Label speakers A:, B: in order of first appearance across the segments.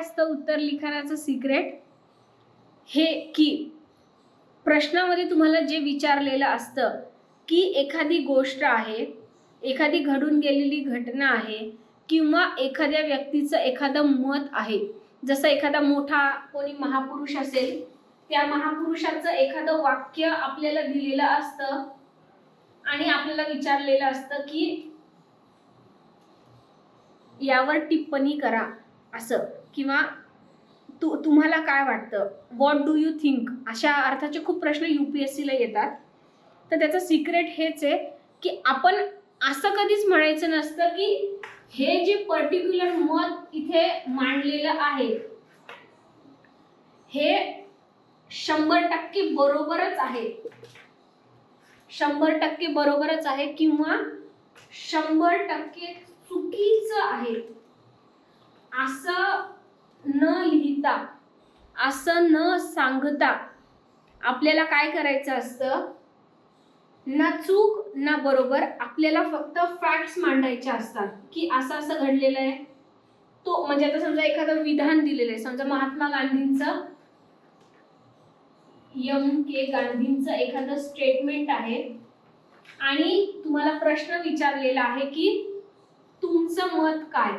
A: असतं उत्तर लिखाणाचं सिक्रेट हे की प्रश्नामध्ये तुम्हाला जे विचारलेलं असतं की एखादी गोष्ट आहे एखादी घडून गेलेली घटना आहे किंवा एखाद्या व्यक्तीचं एखादं मत आहे जसं एखादा मोठा कोणी महापुरुष असेल त्या महापुरुषाचं एखादं वाक्य आपल्याला दिलेलं असतं आणि आपल्याला विचारलेलं असतं की यावर टिप्पणी करा असं. किंवा तु तुम्हाला काय वाटतं? व्हॉट डू यू थिंक अशा अर्थाचे खूप प्रश्न यू पी एस सीला येतात. तर त्याचं सिक्रेट हेच आहे की आपण असं कधीच म्हणायचं नसतं की हे जे पर्टिक्युलर मत इथे मांडलेलं आहे हे शंभर टक्के बरोबरच आहे. शंभर टक्के बरोबरच आहे किंवा शंभर टक्के चुकीचं आहे. असं न लिहिता असं न सांगता आपल्याला काय करायचं असतं? ना चूक ना बरोबर आपल्याला फक्त फॅक्ट्स मांडायच्या असतात की असं असं घडलेलं आहे. तो म्हणजे आता समजा एखादं विधान दिलेलं आहे समजा महात्मा गांधींचं यम के गांधींचं एखादं स्टेटमेंट आहे आणि तुम्हाला प्रश्न विचारलेला आहे की तुमचं मत काय?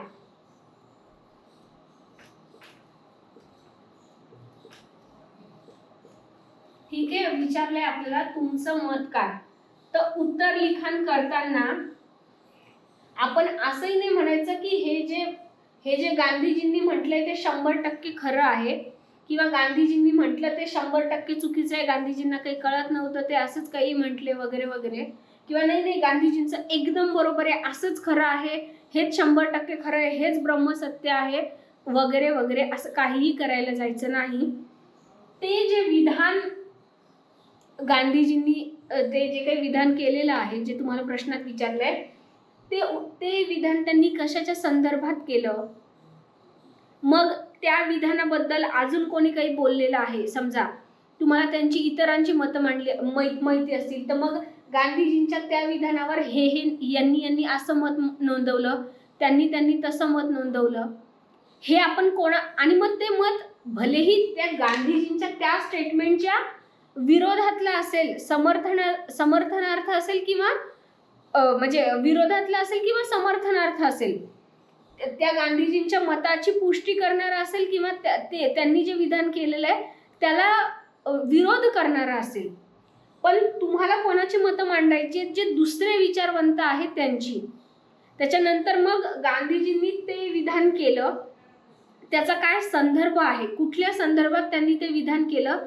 A: ठीक आहे विचारलंय आपल्याला तुमचं मत काय? तर उत्तर लिखाण करताना आपण असंही नाही म्हणायचं की हे जे हे जे गांधीजींनी म्हटलंय ते शंभर टक्के खरं आहे किंवा गांधीजींनी म्हटलं ते शंभर टक्के चुकीचं आहे गांधीजींना काही कळत नव्हतं ते असंच काही म्हटले वगैरे वगैरे. किंवा नाही नाही गांधीजींचं एकदम बरोबर आहे असंच खरं आहे हेच शंभर टक्के खरं आहे हेच ब्रह्मसत्य आहे वगैरे वगैरे असं काहीही करायला जायचं नाही. ते जे विधान गांधीजींनी ते जे काही विधान केलेलं आहे जे तुम्हाला प्रश्नात विचारलं आहे ते ते विधान त्यांनी कशाच्या संदर्भात केलं? मग त्या विधानाबद्दल अजून कोणी काही बोललेलं आहे? समजा तुम्हाला त्यांची इतरांची मतं मांडली मै- माहिती असतील तर मग गांधीजींच्या त्या विधानावर हे हे यांनी यांनी असं मत नोंदवलं? त्यांनी त्यांनी तसं मत नोंदवलं? हे आपण कोणा आणि मग ते मत भलेही त्या गांधीजींच्या त्या स्टेटमेंटच्या विरोधातला असेल समर्थना समर्थनार्थ असेल किंवा म्हणजे विरोधातला असेल किंवा समर्थनार्थ असेल त्या- गांधीजींच्या मताची पुष्टी करणारा असेल किंवा त्या- ते त्यांनी जे विधान केलेलं आहे त्याला विरोध करणारा असेल. पण तुम्हाला कोणाची मतं मांडायची आहेत, जे दुसरे विचारवंत आहेत त्यांची? त्याच्यानंतर मग गांधीजींनी ते विधान केलं. त्याचा काय संदर्भ आहे? कुठल्या संदर्भात त्यांनी ते विधान केलं?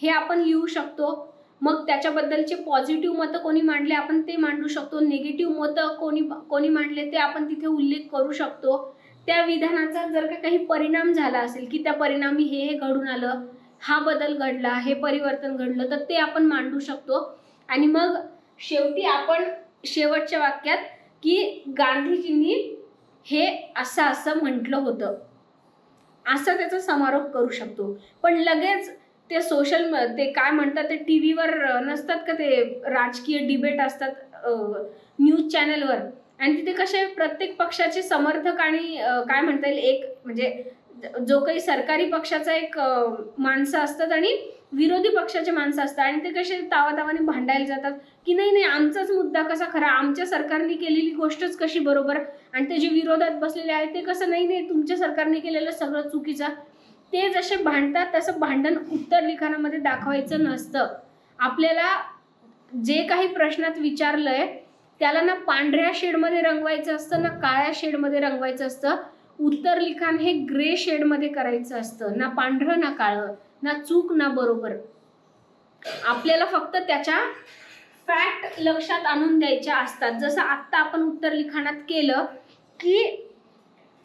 A: हे आपण लिहू शकतो. मग त्याच्याबद्दलचे पॉझिटिव्ह मतं कोणी मांडले आपण ते मांडू शकतो. निगेटिव्ह मतं कोणी कोणी मांडले ते आपण तिथे उल्लेख करू शकतो. त्या विधानाचा जर का काही परिणाम झाला असेल की त्या परिणामी हे हे घडून आलं हा बदल घडला हे परिवर्तन घडलं तर ते आपण मांडू शकतो. आणि मग शेवटी आपण शेवटच्या वाक्यात की गांधीजींनी हे असं असं म्हटलं होतं. असं त्याचा समारोप करू शकतो. पण लगेच ते सोशल ते काय म्हणतात ते टी व्हीवर नसतात का ते राजकीय डिबेट असतात न्यूज चॅनलवर आणि तिथे कसे प्रत्येक पक्षाचे समर्थक आणि काय म्हणता येईल एक म्हणजे जो काही सरकारी पक्षाचा एक माणसं असतात आणि विरोधी पक्षाचे माणसं असतात आणि ते कसे तावातावाने भांडायला जातात की नाही नाही आमचाच मुद्दा कसा खरा? आमच्या सरकारने केलेली गोष्टच कशी बरोबर? आणि ते जे विरोधात बसलेले आहेत ते कसं नाही नाही तुमच्या सरकारने केलेलं सगळं चुकीचं? ते जसे भांडतात तसं भांडण उत्तर लिखाणामध्ये दाखवायचं नसतं. आपल्याला जे काही प्रश्नात विचारलंय त्याला ना पांढऱ्या शेडमध्ये रंगवायचं असतं ना काळ्या शेडमध्ये रंगवायचं असतं. उत्तर लिखाण हे ग्रे शेडमध्ये करायचं असतं ना पांढरं ना काळं ना चूक ना बरोबर. आपल्याला फक्त त्याच्या फॅक्ट लक्षात आणून द्यायच्या असतात. जसं आत्ता आपण उत्तर लिखाणात केलं की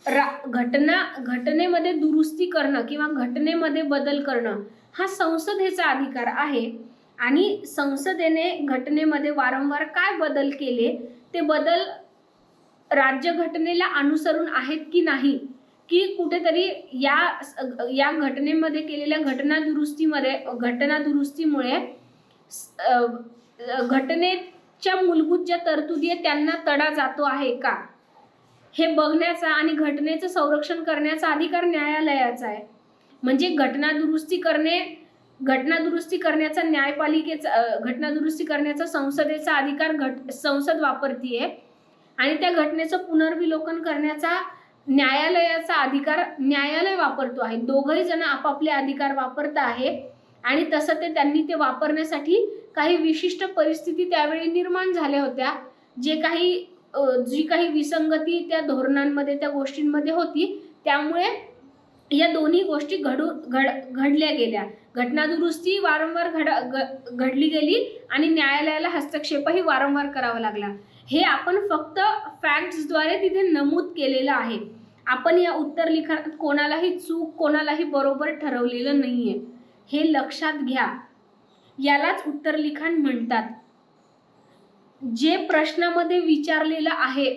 A: रा घटना घटनेमध्ये दुरुस्ती करणं किंवा घटनेमध्ये बदल करणं हा संसदेचा अधिकार आहे. आणि संसदेने घटनेमध्ये वारंवार काय बदल केले? ते बदल राज्यघटनेला अनुसरून आहेत की नाही? की कुठेतरी या या घटनेमध्ये केलेल्या घटना दुरुस्तीमध्ये घटना दुरुस्तीमुळे घटनेच्या मूलभूत ज्या तरतुदी आहेत त्यांना तडा जातो आहे का? हे बघण्याचा आणि घटनेचं संरक्षण करण्याचा अधिकार न्यायालयाचा आहे. म्हणजे घटना दुरुस्ती करणे घटना दुरुस्ती करण्याचा न्यायपालिकेचा घटना दुरुस्ती करण्याचा संसदेचा अधिकार घट संसद वापरतीये. आणि त्या घटनेचं पुनर्विलोकन करण्याचा न्यायालयाचा अधिकार न्यायालय वापरतो आहे. दोघही जण आपापले अधिकार वापरत आहे. आणि तसं ते त्यांनी ते वापरण्यासाठी काही विशिष्ट परिस्थिती त्यावेळी निर्माण झाल्या होत्या. जे काही जी काही विसंगती त्या धोरणांमध्ये त्या गोष्टींमध्ये होती त्यामुळे या दोन्ही गोष्टी घडू घड घडल्या गेल्या. घटना दुरुस्ती वारंवार घड घ- घडली गेली आणि न्यायालयाला हस्तक्षेपही वारंवार करावा लागला. हे आपण फक्त फॅक्ट्सद्वारे तिथे नमूद केलेलं आहे. आपण या उत्तर लिखाणात कोणालाही चूक कोणालाही बरोबर ठरवलेलं नाही आहे हे लक्षात घ्या. यालाच उत्तर लिखाण म्हणतात. जे प्रश्नामध्ये विचारलेलं आहे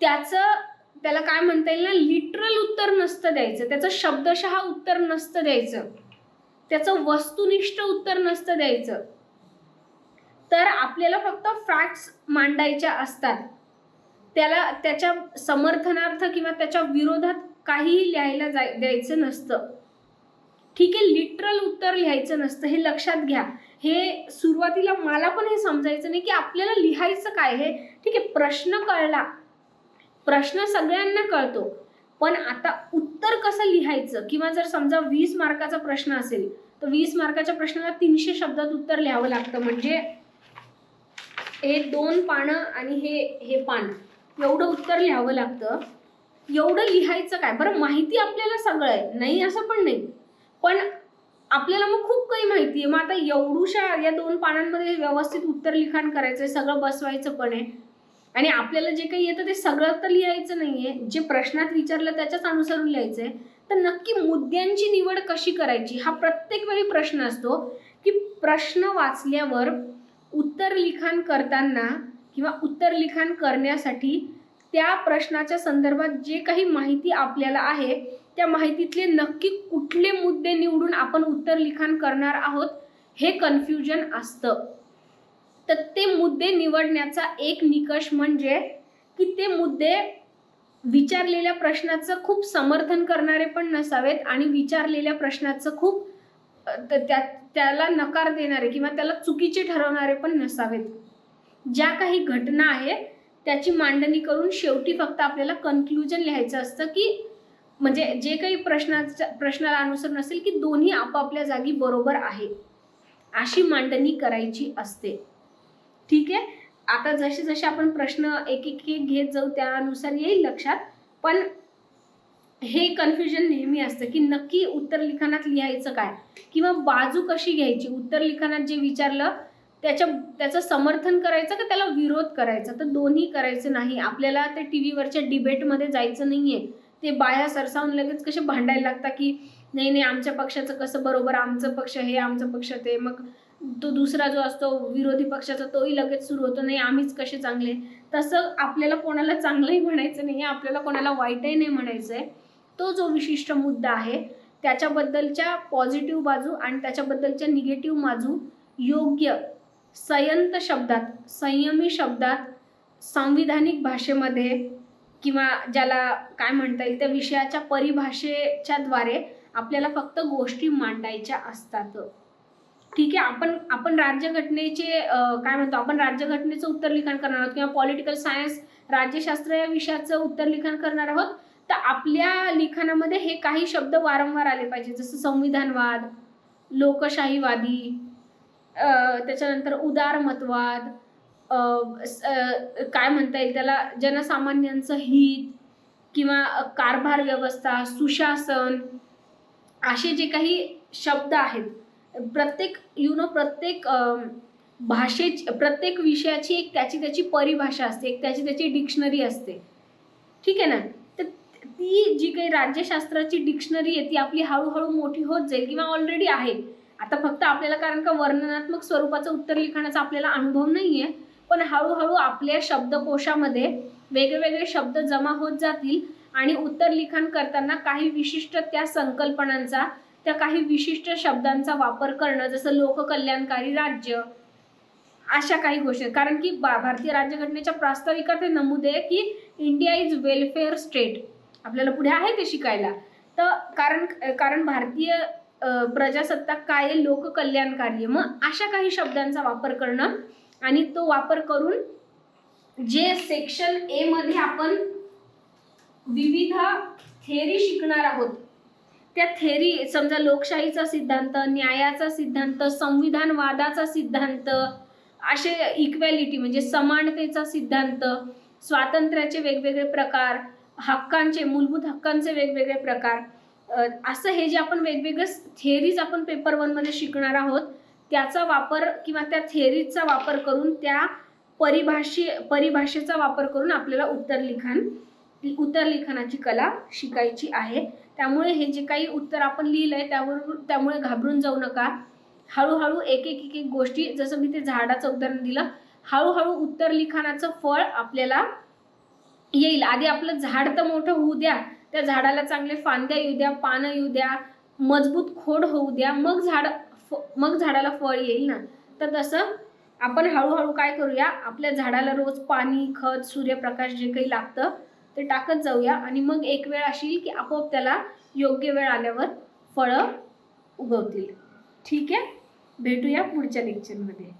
A: त्याचं त्याला काय म्हणता येईल ना लिटरल उत्तर नसतं द्यायचं. त्याचं शब्दशः उत्तर नसतं द्यायचं. त्याचं वस्तुनिष्ठ उत्तर नसतं द्यायचं. तर आपल्याला फक्त फॅक्ट्स मांडायच्या असतात. त्याला त्याच्या समर्थनार्थ किंवा त्याच्या विरोधात काहीही लिहायला जाय द्यायचं नसतं. ठीक आहे लिटरल उत्तर लिहायचं नसतं. हे लक्षात घ्या. हे सुरुवातीला मला पण हे समजायचं नाही की आपल्याला लिहायचं काय हे. ठीक आहे प्रश्न कळला. प्रश्न सगळ्यांना कळतो. पण आता उत्तर कसं लिहायचं? किंवा जर समजा वीस मार्काचा प्रश्न असेल तर वीस मार्काच्या प्रश्नाला तीनशे शब्दात उत्तर लिहावं लागतं. म्हणजे हे दोन पानं आणि हे हे पान. एवढं उत्तर लिहावं लागतं. एवढं लिहायचं काय? बरं माहिती आपल्याला सगळं आहे. नाही असं पण नाही. पण आपल्याला मग खूप काही माहिती आहे मग आता एवढूशा या दोन पानांमध्ये व्यवस्थित उत्तर लिखाण करायचं आहे सगळं बसवायचं पण आहे. आणि आपल्याला जे काही येतं ते सगळं तर लिहायचं नाही आहे जे प्रश्नात विचारलं त्याच्याच अनुसरून आहे तर नक्की मुद्द्यांची निवड कशी करायची? हा प्रत्येक वेळी प्रश्न असतो की प्रश्न वाचल्यावर उत्तर लिखाण करताना किंवा उत्तर लिखाण करण्यासाठी त्या प्रश्नाच्या संदर्भात जे काही माहिती आपल्याला आहे त्या माहितीतले नक्की कुठले मुद्दे निवडून आपण उत्तर लिखाण करणार आहोत हे कन्फ्युजन असतं. तर ते मुद्दे निवडण्याचा एक निकष म्हणजे की ते मुद्दे विचारलेल्या प्रश्नाचं खूप समर्थन करणारे पण नसावेत आणि विचारलेल्या प्रश्नाचं खूप त्या त्याला नकार देणारे किंवा त्याला चुकीचे ठरवणारे पण नसावेत. ज्या काही घटना आहेत त्याची मांडणी करून शेवटी फक्त आपल्याला कन्क्लुजन लिहायचं असतं की म्हणजे जे काही प्रश्नाचं प्रश्नाला अनुसर असेल की दोन्ही आपापल्या जागी बरोबर आहे अशी मांडणी करायची असते. ठीक आहे? आता जसे जसे आपण प्रश्न एक एक एक घेत जाऊ त्यानुसार येईल लक्षात. पण हे कन्फ्युजन नेहमी असतं की नक्की उत्तर लिखाणात लिहायचं काय? किंवा बाजू कशी घ्यायची? उत्तर लिखाणात जे विचारलं त्याच्या त्याचं समर्थन करायचं का त्याला विरोध करायचा? तर दोन्ही करायचं नाही. आपल्याला ते टी व्हीवरच्या डिबेटमध्ये जायचं नाही आहे ते बाया सरसावून लगेच कसे भांडायला लागतात की नाही नाही आमच्या पक्षाचं कसं बरोबर आमचं पक्ष हे आमचं पक्ष ते. मग तो दुसरा जो असतो विरोधी पक्षाचा तोही लगेच सुरू होतो. नाही आम्हीच कसे चांगले? तसं आपल्याला कोणाला चांगलंही म्हणायचं नाही आपल्याला कोणाला वाईटही नाही म्हणायचं आहे तो जो विशिष्ट मुद्दा आहे त्याच्याबद्दलच्या पॉझिटिव्ह बाजू आणि त्याच्याबद्दलच्या निगेटिव्ह बाजू योग्य संयंत शब्दात संयमी शब्दात संविधानिक भाषेमध्ये किंवा ज्याला काय म्हणता येईल त्या विषयाच्या परिभाषेच्या द्वारे आपल्याला फक्त गोष्टी मांडायच्या असतात. ठीक आहे आपण आपण राज्यघटनेचे काय म्हणतो आपण राज्यघटनेचं उत्तर लिखाण करणार आहोत किंवा पॉलिटिकल सायन्स राज्यशास्त्र या विषयाचं उत्तर लिखाण करणार आहोत तर आपल्या लिखाणामध्ये हे काही शब्द वारंवार आले पाहिजे जसं संविधानवाद लोकशाहीवादी त्याच्यानंतर उदारमतवाद काय म्हणता येईल त्याला? जनसामान्यांचं हित किंवा कारभार व्यवस्था सुशासन असे जे काही शब्द आहेत प्रत्येक यु नो प्रत्येक भाषेची प्रत्येक विषयाची एक त्याची त्याची परिभाषा असते एक त्याची त्याची डिक्शनरी असते. ठीक आहे ना? तर ती जी काही राज्यशास्त्राची डिक्शनरी आहे ती आपली हळूहळू मोठी होत जाईल किंवा ऑलरेडी आहे. आता फक्त आपल्याला कारण का वर्णनात्मक स्वरूपाचं उत्तर लिखाणाचा आपल्याला अनुभव नाही आहे पण हळूहळू आपल्या शब्दकोशामध्ये वेगवेगळे शब्द जमा होत जातील आणि उत्तर लिखाण करताना काही विशिष्ट त्या संकल्पनांचा त्या काही विशिष्ट शब्दांचा वापर करणं जसं लोककल्याणकारी राज्य अशा काही गोष्टी. कारण की बा- भारतीय राज्यघटनेच्या प्रास्ताविकात हे नमूद आहे की इंडिया इज वेलफेअर स्टेट आपल्याला पुढे आहे ते शिकायला. तर कारण कारण भारतीय प्रजासत्ताक काय आहे? लोककल्याणकारी आहे. मग अशा काही शब्दांचा वापर करणं आणि तो वापर करून जे सेक्शन ए मध्ये आपण विविध थेरी शिकणार आहोत त्या थेरी समजा लोकशाहीचा सिद्धांत न्यायाचा सिद्धांत संविधानवादाचा सिद्धांत असे इक्वॅलिटी म्हणजे समानतेचा सिद्धांत स्वातंत्र्याचे वेगवेगळे प्रकार हक्कांचे मूलभूत हक्कांचे वेगवेगळे प्रकार असं हे जे आपण वेगवेगळे थेरीज आपण पेपर वनमध्ये शिकणार आहोत त्याचा वापर किंवा त्या थेरीजचा वापर करून त्या परिभाषे परिभाषेचा वापर करून आपल्याला उत्तर लिखाण उत्तर लिखाणाची कला शिकायची आहे. त्यामुळे हे जे काही उत्तर आपण लिहिलं आहे त्यावर त्यामुळे घाबरून जाऊ नका. हळूहळू एक एक एक एक गोष्टी जसं मी ते झाडाचं उदाहरण दिलं हळूहळू उत्तर लिखाणाचं फळ आपल्याला येईल. आधी आपलं झाड तर मोठं होऊ द्या त्या झाडाला चांगले फांद्या येऊ द्या पानं येऊ द्या मजबूत खोड होऊ द्या मग झाड फ- मग झाडाला फळ येईल ना? तर तसं आपण हळूहळू काय करूया? आपल्या झाडाला रोज पाणी खत सूर्यप्रकाश जे काही लागतं ते टाकत जाऊया. आणि मग एक वेळ अशी येईल की आपोआप त्याला योग्य वेळ आल्यावर फळं उगवतील. ठीक आहे? भेटूया पुढच्या लेक्चरमध्ये